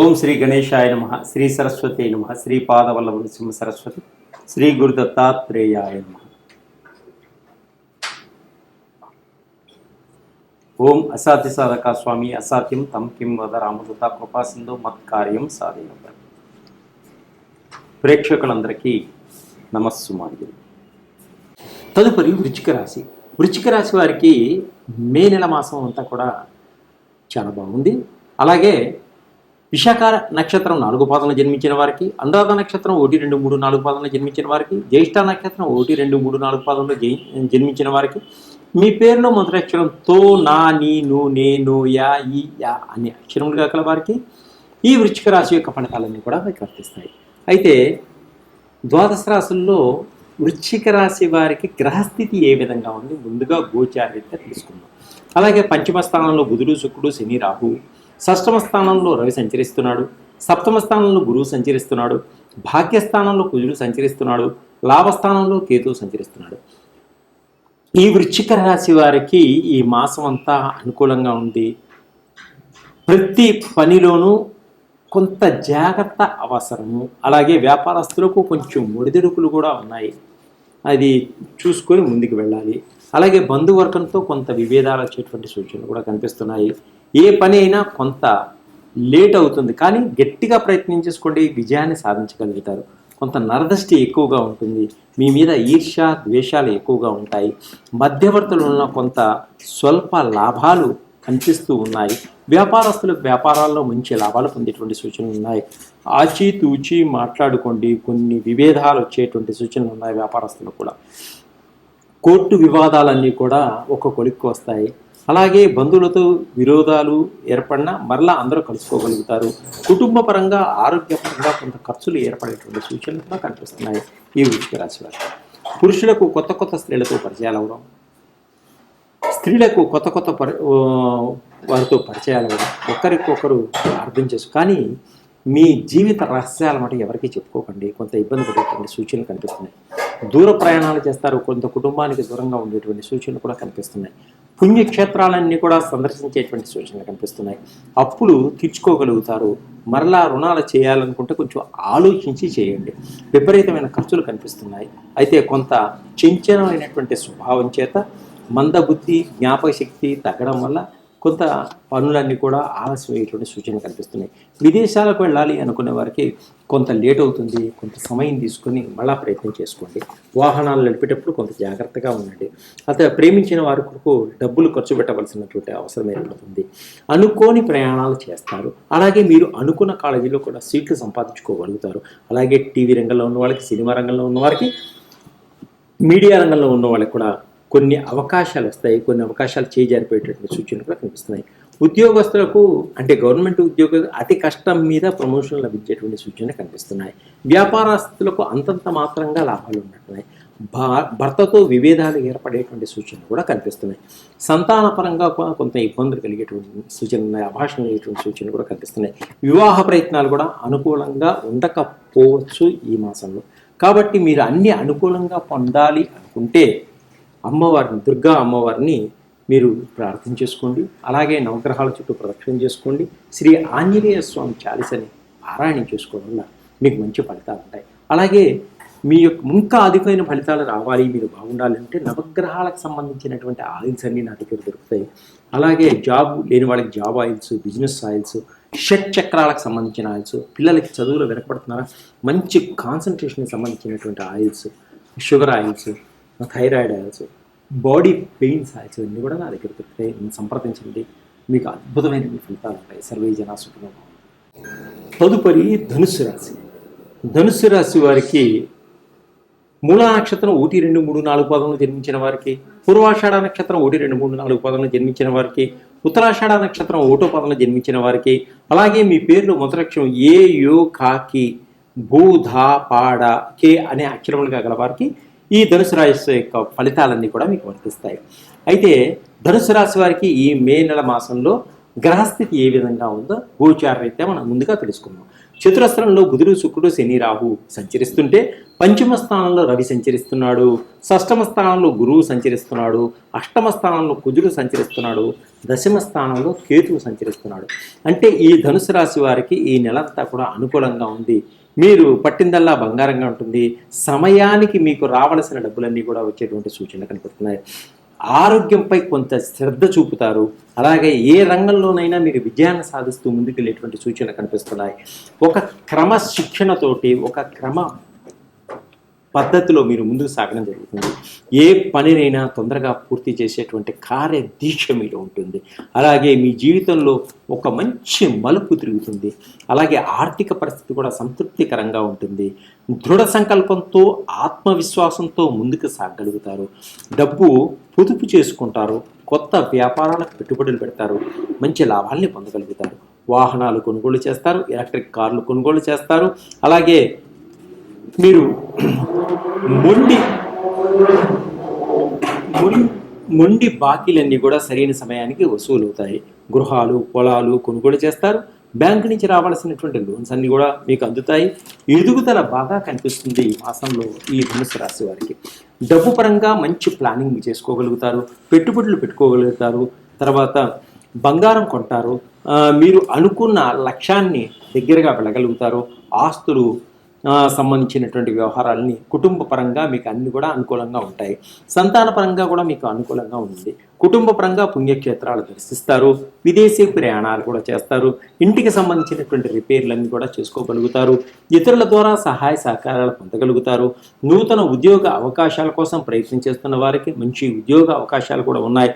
ఓం శ్రీ గణేశాయ నమ శ్రీ సరస్వతి నమ శ్రీ పాదవల్లభ నృసింహ సరస్వతి శ్రీ గురు దత్తాత్రేయాయ నమ. ఓం అసాధ్య సాధక స్వామి అసాధ్యం తం కిం వద రామదత్త కృపాసింధు మత్కార్యం సాధన ప్రేక్షకులందరికీ నమస్సుమాంజలి తదుపరి వృచ్చిక రాశి. వృచ్చిక రాశి వారికి మే నెల మాసం అంతా కూడా చాలా బాగుంది. అలాగే విశాఖ నక్షత్రం నాలుగు పాదంలో జన్మించిన వారికి అనురాధ నక్షత్రం ఒకటి రెండు మూడు నాలుగు పాదంలో జన్మించిన వారికి జ్యేష్ఠ నక్షత్రం ఒకటి రెండు మూడు నాలుగు పాదంలో జై- జన్మించిన వారికి. మీ పేరులో మొదటి అక్షరం తో నా నీ ను నే నో యా ఈ యా అనే అక్షరములుగా గల వారికి ఈ వృచ్చిక రాశి యొక్క ఫలితాలన్నీ కూడా మీకు వర్తిస్తాయి అయితే ద్వాదశ రాశుల్లో వృశ్చిక రాశి వారికి గ్రహస్థితి ఏ విధంగా ఉంది? ముందుగా గోచారీత్యా తీసుకుందాం అలాగే పంచమ స్థానంలో బుధుడు శుక్రుడు శని రాహు షష్టమ స్థానంలో రవి సంచరిస్తున్నాడు సప్తమ స్థానంలో గురువు సంచరిస్తున్నాడు భాగ్యస్థానంలో కుజుడు సంచరిస్తున్నాడు లాభస్థానంలో కేతువు సంచరిస్తున్నాడు. ఈ వృశ్చిక రాశి వారికి ఈ మాసం అంతా అనుకూలంగా ఉంది. ప్రతి పనిలోనూ కొంత జాగ్రత్త అవసరము. అలాగే వ్యాపారస్తులకు కొంచెం ఒడిదుడుకులు కూడా ఉన్నాయి. అది చూసుకొని ముందుకు వెళ్ళాలి. అలాగే బంధువర్గంతో కొంత విభేదాలు వచ్చేటువంటి సూచనలు కూడా కనిపిస్తున్నాయి. ఏ పని అయినా కొంత లేట్ అవుతుంది. కానీ గట్టిగా ప్రయత్నించేసుకోండి విజయాన్ని సాధించగలుగుతారు. కొంత నరదృష్టి ఎక్కువగా ఉంటుంది. మీ మీద ఈర్ష్య ద్వేషాలు ఎక్కువగా ఉంటాయి. మధ్యవర్తులు ఉన్న కొంత స్వల్ప లాభాలు కనిపిస్తూ ఉన్నాయి. వ్యాపారస్తులు వ్యాపారాల్లో మంచి లాభాలు పొందేటువంటి సూచనలు ఉన్నాయి. ఆచి తూచి మాట్లాడుకోండి. కొన్ని విభేదాలు వచ్చేటువంటి సూచనలు ఉన్నాయి వ్యాపారస్తులు కూడా. కోర్టు వివాదాలన్నీ కూడా ఒక కొలిక్కి వస్తాయి. అలాగే బంధువులతో విరోధాలు ఏర్పడినా మరలా అందరూ కలుసుకోగలుగుతారు. కుటుంబ పరంగా ఆరోగ్యపరంగా కొంత ఖర్చులు ఏర్పడేటువంటి సూచనలు కూడా కనిపిస్తున్నాయి ఈ వృష్టి రాశి వారు పురుషులకు కొత్త కొత్త స్త్రీలతో పరిచయాలు అవ్వడం స్త్రీలకు కొత్త కొత్త పరి వారితో పరిచయాలు అవ్వడం ఒకరికొకరు అర్థం చేసు కానీ మీ జీవిత రహస్యాల మాట ఎవరికీ చెప్పుకోకండి. కొంత ఇబ్బంది పడేటువంటి సూచనలు కనిపిస్తున్నాయి. దూర ప్రయాణాలు చేస్తారు. కొంత కుటుంబానికి దూరంగా ఉండేటువంటి సూచనలు కూడా కనిపిస్తున్నాయి. పుణ్యక్షేత్రాలన్నీ కూడా సందర్శించేటువంటి సూచనలు కనిపిస్తున్నాయి. అప్పులు తీర్చుకోగలుగుతారు. మరలా రుణాలు చేయాలనుకుంటే కొంచెం ఆలోచించి చేయండి. విపరీతమైన ఖర్చులు కనిపిస్తున్నాయి. అయితే కొంత చించనమైనటువంటి స్వభావం చేత మందబుద్ధి జ్ఞాపక శక్తి తగ్గడం వల్ల కొంత పనులన్నీ కూడా ఆలస్యమయ్యేటువంటి సూచనలు కనిపిస్తున్నాయి. విదేశాలకు వెళ్ళాలి అనుకునే వారికి కొంత లేట్ అవుతుంది కొంత సమయం తీసుకొని మళ్ళా ప్రయత్నం చేసుకోండి. వాహనాలు నడిపేటప్పుడు కొంత జాగ్రత్తగా ఉండండి. అతను ప్రేమించిన వారి కొరకు డబ్బులు ఖర్చు పెట్టవలసినటువంటి అవసరం ఏర్పడుతుంది. అనుకోని ప్రయాణాలు చేస్తారు. అలాగే మీరు అనుకున్న కాలేజీలో కూడా సీట్లు సంపాదించుకోగలుగుతారు. అలాగే టీవీ రంగంలో ఉన్న వాళ్ళకి సినిమా రంగంలో ఉన్న వారికి మీడియా రంగంలో ఉన్న వాళ్ళకి కూడా కొన్ని అవకాశాలు వస్తాయి కొన్ని అవకాశాలు చేజారిపోయేటటువంటి సూచనలు కూడా కనిపిస్తున్నాయి. ఉద్యోగస్తులకు అంటే గవర్నమెంట్ ఉద్యోగ అతి కష్టం మీద ప్రమోషన్లు లభించేటువంటి సూచనలు కనిపిస్తున్నాయి. వ్యాపారస్తులకు అంతంత మాత్రంగా లాభాలు ఉంటున్నాయి భా భర్తతో విభేదాలు ఏర్పడేటువంటి సూచనలు కూడా కనిపిస్తున్నాయి. సంతానపరంగా కొంత ఇబ్బందులు కలిగేటువంటి సూచనలు ఉన్నాయి. అభాషణ అయ్యేటువంటి సూచనలు కూడా కనిపిస్తున్నాయి. వివాహ ప్రయత్నాలు కూడా అనుకూలంగా ఉండకపోవచ్చు ఈ మాసంలో. కాబట్టి మీరు అన్ని అనుకూలంగా పొందాలి అనుకుంటే అమ్మవారిని దుర్గా అమ్మవారిని మీరు ప్రార్థన చేసుకోండి. అలాగే నవగ్రహాల చుట్టూ ప్రదక్షిణ చేసుకోండి. శ్రీ ఆంజనేయ స్వామి చాలీసని పారాయణం చేసుకోవడం వల్ల మీకు మంచి ఫలితాలు ఉంటాయి. అలాగే మీ యొక్క ఇంకా అధికమైన ఫలితాలు రావాలి మీరు బాగుండాలి అంటే నవగ్రహాలకు సంబంధించినటువంటి ఆయిల్స్ అన్నీ నా దగ్గర దొరుకుతాయి. అలాగే జాబ్ లేని వాళ్ళకి జాబ్ ఆయిల్స్ బిజినెస్ ఆయిల్స్ షట్ చక్రాలకు సంబంధించిన ఆయిల్స్ పిల్లలకి చదువులో వెనకబడుతున్నారా మంచి కాన్సన్ట్రేషన్కి సంబంధించినటువంటి oils sugar oils thyroid oils body pains oils ఇవన్నీ కూడా నా దగ్గర సంప్రదించండి. మీకు అద్భుతమైన ఫలితాలు ఉంటాయి. సర్వే జనా సుఖంగా తదుపరి ధనుస్సు రాశి. ధనుస్సు రాశి వారికి మూలా నక్షత్రం ఒకటి రెండు మూడు నాలుగు పదంలో జన్మించిన వారికి పూర్వాషాఢ నక్షత్రం ఒకటి రెండు మూడు నాలుగు పదంలో జన్మించిన వారికి ఉత్తరాషాఢ నక్షత్రం ఒకటో పదంలో జన్మించిన వారికి అలాగే మీ పేర్లు మొదలక్షరం ఏ యో కాకి భూ ధా పాడ కే అనే అక్షరములుగా గల వారికి ఈ ధనుసు రాశి యొక్క ఫలితాలన్నీ కూడా మీకు వర్తిస్తాయి. అయితే ధనుసు రాశి వారికి ఈ మే నెల మాసంలో గ్రహస్థితి ఏ విధంగా ఉందో గోచార మనం ముందుగా తెలుసుకుందాం. చతురస్రంలో బుధుడు శుక్రుడు శని రాహు సంచరిస్తుంటే పంచమ స్థానంలో రవి సంచరిస్తున్నాడు. షష్టమ స్థానంలో గురువు సంచరిస్తున్నాడు. అష్టమ స్థానంలో కుజుడు సంచరిస్తున్నాడు. దశమ స్థానంలో కేతువు సంచరిస్తున్నాడు. అంటే ఈ ధనుసు రాశి వారికి ఈ నెలంతా కూడా అనుకూలంగా ఉంది. మీరు పట్టిందల్లా బంగారంగా ఉంటుంది. సమయానికి మీకు రావలసిన డబ్బులన్నీ కూడా వచ్చేటువంటి సూచనలు కనిపిస్తున్నాయి ఆరోగ్యంపై కొంత శ్రద్ధ చూపుతారు. అలాగే ఏ రంగంలోనైనా మీరు విజయాన్ని సాధిస్తూ ముందుకు వెళ్ళేటువంటి సూచనలు కనిపిస్తున్నాయి. ఒక క్రమ శిక్షణతోటి ఒక క్రమ పద్ధతిలో మీరు ముందుకు సాగడం జరుగుతుంది. ఏ పనినైనా తొందరగా పూర్తి చేసేటువంటి కార్యదీక్ష మీలో ఉంటుంది. అలాగే మీ జీవితంలో ఒక మంచి మలుపు తిరుగుతుంది. అలాగే ఆర్థిక పరిస్థితి కూడా సంతృప్తికరంగా ఉంటుంది. దృఢ సంకల్పంతో ఆత్మవిశ్వాసంతో ముందుకు సాగగలుగుతారు డబ్బు పొదుపు చేసుకుంటారు. కొత్త వ్యాపారాలకు పెట్టుబడులు పెడతారు. మంచి లాభాల్ని పొందగలుగుతారు. వాహనాలు కొనుగోలు చేస్తారు. ఎలక్ట్రిక్ కార్లు కొనుగోలు చేస్తారు. అలాగే మీరు మొండి మొండి బాకీలన్నీ కూడా సరైన సమయానికి వసూలు అవుతాయి. గృహాలు పొలాలు కొనుగోలు చేస్తారు. బ్యాంకు నుంచి రావాల్సినటువంటి లోన్స్ అన్ని కూడా మీకు అందుతాయి. ఎదుగుదల బాగా కనిపిస్తుంది ఈ మాసంలో ఈ ధనుసు రాశి వారికి. డబ్బు పరంగా మంచి ప్లానింగ్ చేసుకోగలుగుతారు. పెట్టుబడులు పెట్టుకోగలుగుతారు. తర్వాత బంగారం కొంటారు. మీరు అనుకున్న లక్ష్యాన్ని దగ్గరగా వెళ్ళగలుగుతారు. ఆస్తులు సంబంధించినటువంటి వ్యవహారాలని కుటుంబ పరంగా మీకు అన్ని కూడా అనుకూలంగా ఉంటాయి. సంతాన పరంగా కూడా మీకు అనుకూలంగా ఉంది కుటుంబ పరంగా పుణ్యక్షేత్రాలు దర్శిస్తారు. విదేశీ ప్రయాణాలు కూడా చేస్తారు. ఇంటికి సంబంధించినటువంటి రిపేర్లన్నీ కూడా చేసుకోగలుగుతారు. ఇతరుల ద్వారా సహాయ సహకారాలు పొందగలుగుతారు. నూతన ఉద్యోగ అవకాశాల కోసం ప్రయత్నం చేస్తున్న వారికి మంచి ఉద్యోగ అవకాశాలు కూడా ఉన్నాయి.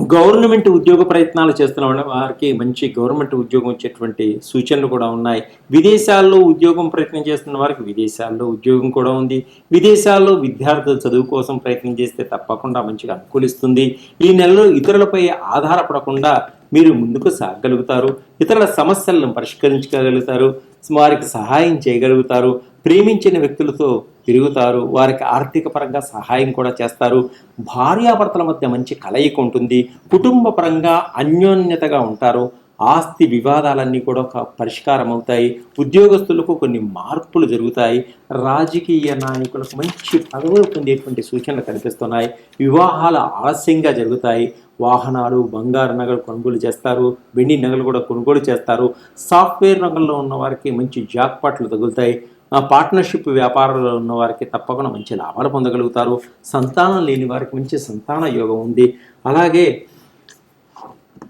గవర్నమెంట్ ఉద్యోగ ప్రయత్నాలు చేస్తున్న వారికి మంచి గవర్నమెంట్ ఉద్యోగం వచ్చేటువంటి సూచనలు కూడా ఉన్నాయి. విదేశాల్లో ఉద్యోగం ప్రయత్నం చేస్తున్న వారికి విదేశాల్లో ఉద్యోగం కూడా ఉంది. విదేశాల్లో విద్యార్థులు చదువు కోసం ప్రయత్నం చేస్తే తప్పకుండా మంచిగా అనుకూలిస్తుంది. ఈ నెలలో ఇతరులపై ఆధారపడకుండా మీరు ముందుకు సాగగలుగుతారు ఇతరుల సమస్యలను పరిష్కరించగలుగుతారు. వారికి సహాయం చేయగలుగుతారు. ప్రేమించిన వ్యక్తులతో తిరుగుతారు. వారికి ఆర్థిక పరంగా సహాయం కూడా చేస్తారు. భార్యాభర్తల మధ్య మంచి కలయిక ఉంటుంది. కుటుంబ పరంగా అన్యోన్యతగా ఉంటారు. ఆస్తి వివాదాలన్నీ కూడా ఒక పరిష్కారం అవుతాయి. ఉద్యోగస్తులకు కొన్ని మార్పులు జరుగుతాయి. రాజకీయ నాయకులకు మంచి పదవులు పొందేటువంటి సూచనలు కనిపిస్తున్నాయి. వివాహాలు ఆలస్యంగా జరుగుతాయి. వాహనాలు బంగారు నగలు కొనుగోలు చేస్తారు. వెండి నగలు కూడా కొనుగోలు చేస్తారు. సాఫ్ట్వేర్ రంగంలో ఉన్న వారికి మంచి జాక్పాట్లు తగులుతాయి. పార్ట్నర్షిప్ వ్యాపారంలో ఉన్న వారికి తప్పకుండా మంచి లాభాలు పొందగలుగుతారు. సంతానం లేని వారికి మంచి సంతాన యోగం ఉంది. అలాగే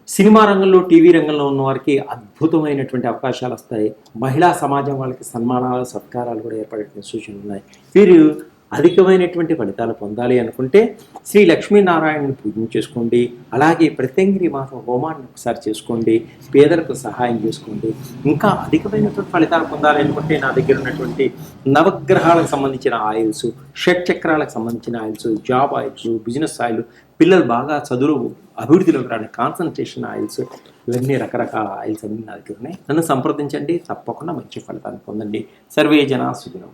సినిమా రంగంలో టీవీ రంగంలో ఉన్న వారికి అద్భుతమైనటువంటి అవకాశాలు వస్తాయి. మహిళా సమాజం వాళ్ళకి సన్మానాలు సత్కారాలు కూడా ఏర్పడే సూచనలు ఉన్నాయి. వీరు అధికమైనటువంటి ఫలితాలు పొందాలి అనుకుంటే శ్రీ లక్ష్మీనారాయణని పూజ చేసుకోండి. అలాగే ప్రత్యంగిరి మాసం హోమాన్ని ఒకసారి చేసుకోండి. పేదలకు సహాయం చేసుకోండి. ఇంకా అధికమైనటువంటి ఫలితాలు పొందాలి అనుకుంటే నా దగ్గర ఉన్నటువంటి నవగ్రహాలకు సంబంధించిన ఆయిల్స్ షట్ చక్రాలకు సంబంధించిన oils job oils business oil పిల్లలు బాగా చదువు అభివృద్ధిలోకి రాని కాన్సన్ట్రేషన్ ఆయిల్స్ ఇవన్నీ రకరకాల ఆయిల్స్ అన్ని నా దగ్గర ఉన్నాయి. నన్ను సంప్రదించండి. తప్పకుండా మంచి ఫలితాన్ని పొందండి. సర్వే జన సుఖినో